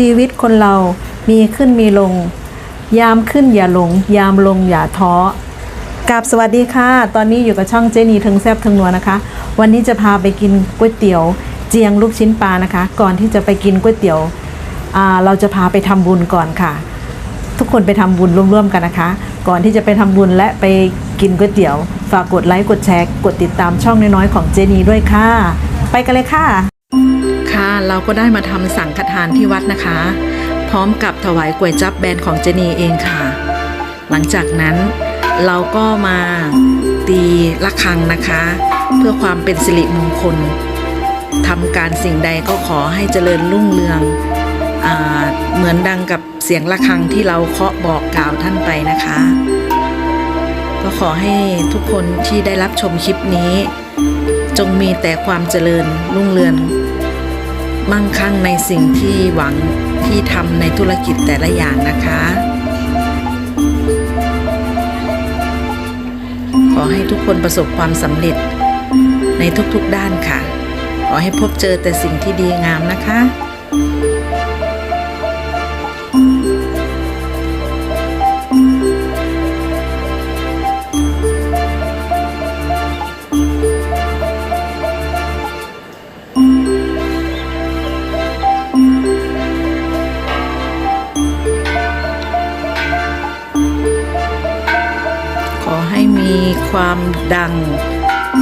ชีวิตคนเรามีขึ้นมีลง ยามขึ้นอย่าหลง ยามลงอย่าท้อกับสวัสดีค่ะ ตอนนี้อยู่กับช่องเจนีถึงแซบถึงนัวนะคะ วันนี้จะพาไปกินก๋วยเตี๋ยว เจียงลูกชิ้นปลานะคะ ก่อนที่จะไปกินก๋วยเตี๋ยวเราจะพาไปทำบุญก่อนค่ะ ทุกคนไปทำบุญร่วมๆกันนะคะ ก่อนที่จะไปทำบุญและไปกินก๋วยเตี๋ยว ฝากกดไลค์กดแชร์กดติดตามช่องน้อยๆของเจนีด้วยค่ะ ไปกันเลยค่ะ ค่ะ เราก็ได้มาทำสังฆทานที่วัดนะคะ พร้อมกับถวายก๋วยจับแบรนด์ของเจนีเองค่ะ หลังจากนั้นเราก็มาตีระฆังนะคะ เพื่อความเป็นสิริมงคลทำการสิ่งใดก็ขอให้เจริญรุ่งเรืองอเหมือนดังกับเสียงระฆังที่เราเคาะบอกกล่าวท่านไปนะคะ ก็ขอให้ทุกคนที่ได้รับชมคลิปนี้ จงมีแต่ความเจริญรุ่งเรือง มั่งคั่งในสิ่งที่หวังที่ทำในธุรกิจแต่ละอย่างนะคะ ขอให้ทุกคนประสบความสำเร็จในทุกๆด้านค่ะ ขอให้พบเจอแต่สิ่งที่ดีงามนะคะ ความดัง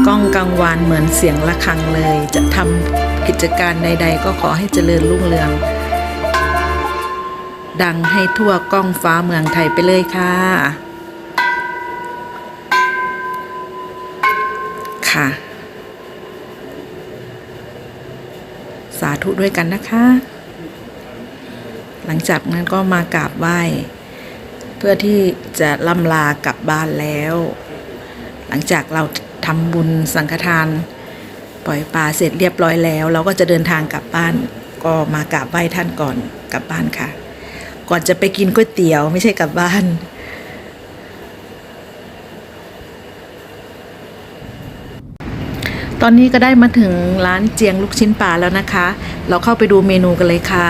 ก้องกังวานเหมือนเสียงะระฆังเลย จะทำกิจการใด ๆ ก็ขอให้เจริญรุ่งเรือง ดังให้ทั่วก้องฟ้าเมืองไทยไปเลยค่ะ ค่ะ สาธุด้วยกันนะคะ หลังจากนั้นก็มากราบไหว้ เพื่อที่จะล่ำลากลับบ้านแล้ว หลังจากเราทำบุญสังฆทาน ปล่อยปลาเสร็จเรียบร้อยแล้ว เราก็จะเดินทางกลับบ้านก็มากราบไหว้ท่านก่อนกลับบ้านค่ะ ก่อนจะไปกินก๋วยเตี๋ยวไม่ใช่กลับบ้านตอนนี้ก็ได้มาถึงร้านเจียงลูกชิ้นปลาแล้วนะคะ เราเข้าไปดูเมนูกันเลยค่ะ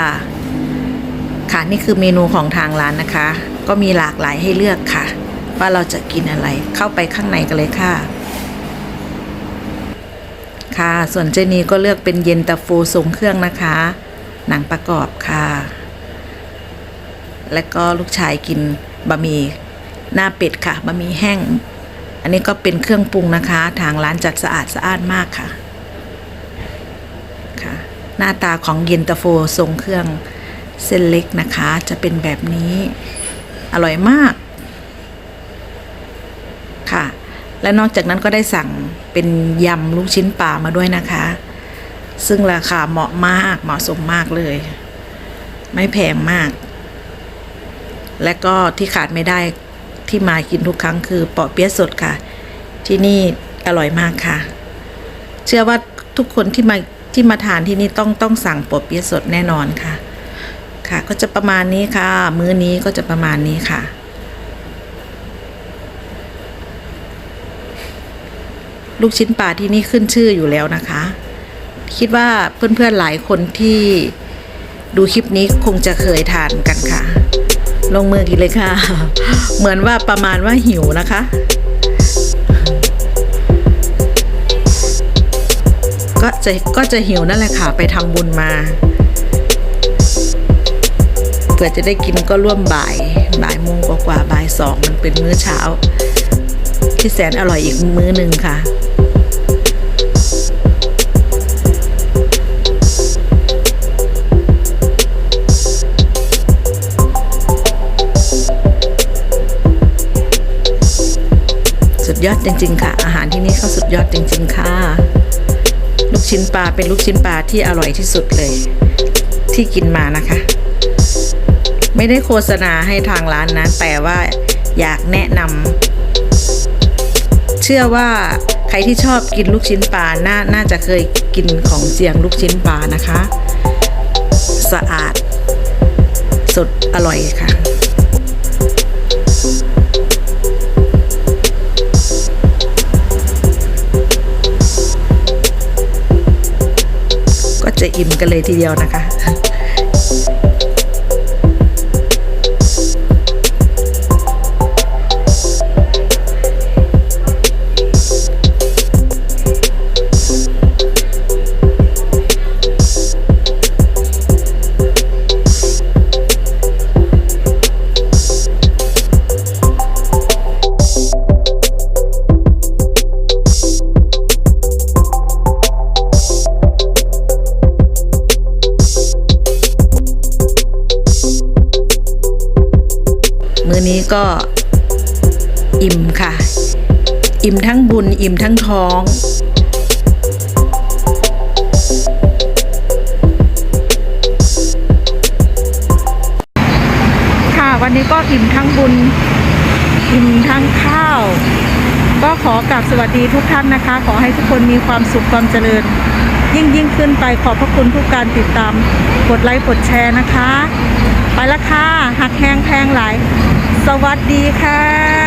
ค่ะนี่คือเมนูของทางร้านนะคะ ก็มีหลากหลายให้เลือกค่ะ ว่าเราจะกินอะไร เข้าไปข้างในกันเลยค่ะ ค่ะ ส่วนเจนีก็เลือกเป็นเย็นตาโฟทรงเครื่องนะคะ หนังประกอบค่ะ และก็ลูกชายกินบะหมี่หน้าเป็ดค่ะบะหมี่แห้ง อันนี้ก็เป็นเครื่องปรุงนะคะ ทางร้านจัดสะอาดสะอาดมากค่ะค่ะ หน้าตาของเย็นตาโฟทรงเครื่องเส้นเล็กนะคะ จะเป็นแบบนี้ อร่อยมาก ค่ะ และนอกจากนั้นก็ได้สั่งเป็นยำลูกชิ้นปลามาด้วยนะคะ ซึ่งราคาเหมาะมากเหมาะสมมากเลย ไม่แพงมาก และก็ที่ขาดไม่ได้ที่มากินทุกครั้งคือเปาะเปี๊ยะสดค่ะ ที่นี่อร่อยมากค่ะ เชื่อว่าทุกคนที่มาที่มาทานที่นี่ต้องต้องสั่งเปาะเปี๊ยะสดแน่นอนค่ะ ค่ะ ก็จะประมาณนี้ค่ะ มื้อนี้ก็จะประมาณนี้ค่ะ ลูกชิ้นปลาที่นี่ขึ้นชื่ออยู่แล้วนะคะ คิดว่าเพื่อนๆหลายคนที่ดูคลิปนี้คงจะเคยทานกันค่ะ ลงมือกินเลยค่ะ เหมือนว่าประมาณว่าหิวนะคะก็จะก็จะหิวนั่นแหละค่ะ ไปทำบุญมาเผื่อจะได้กินก็ร่วมบ่าย บ่ายโมงกว่าบ่ายสองมันเป็นมื้อเช้า ที่แสนอร่อยอีกมื้อหนึ่งค่ะสุดยอดจริงๆค่ะ อาหารที่นี่เขาสุดยอดจริง ๆ ค่ะ ลูกชิ้นปลาเป็นลูกชิ้นปลาที่อร่อยที่สุดเลย ที่กินมานะคะ ไม่ได้โฆษณาให้ทางร้านนะ แต่ว่าอยากแนะนำ ชื่อว่าใครที่ชอบกินลูกชิ้นปลาน่าน่าจะเคยกินของเจียงลูกชิ้นปลานะคะ สะอาด สดอร่อยค่ะก็จะอิ่มกันเลยทีเดียวนะคะ มือนี้ก็อิ่มค่ะ อิ่มทั้งบุญอิ่มทั้งท้องค่ะวันนี้ก็อิ่มทั้งบุญอิ่มทั้งข้าว ก็ขอกราบสวัสดีทุกท่านนะคะ ขอให้ทุกคนมีความสุขความเจริญ ยิ่งยิ่งขึ้นไปขอบพระคุณทุกการติดตาม กดไลค์กดแชร์นะคะ ไปละค่ะหักแหงแพงหลาย สวัสดีค่ะ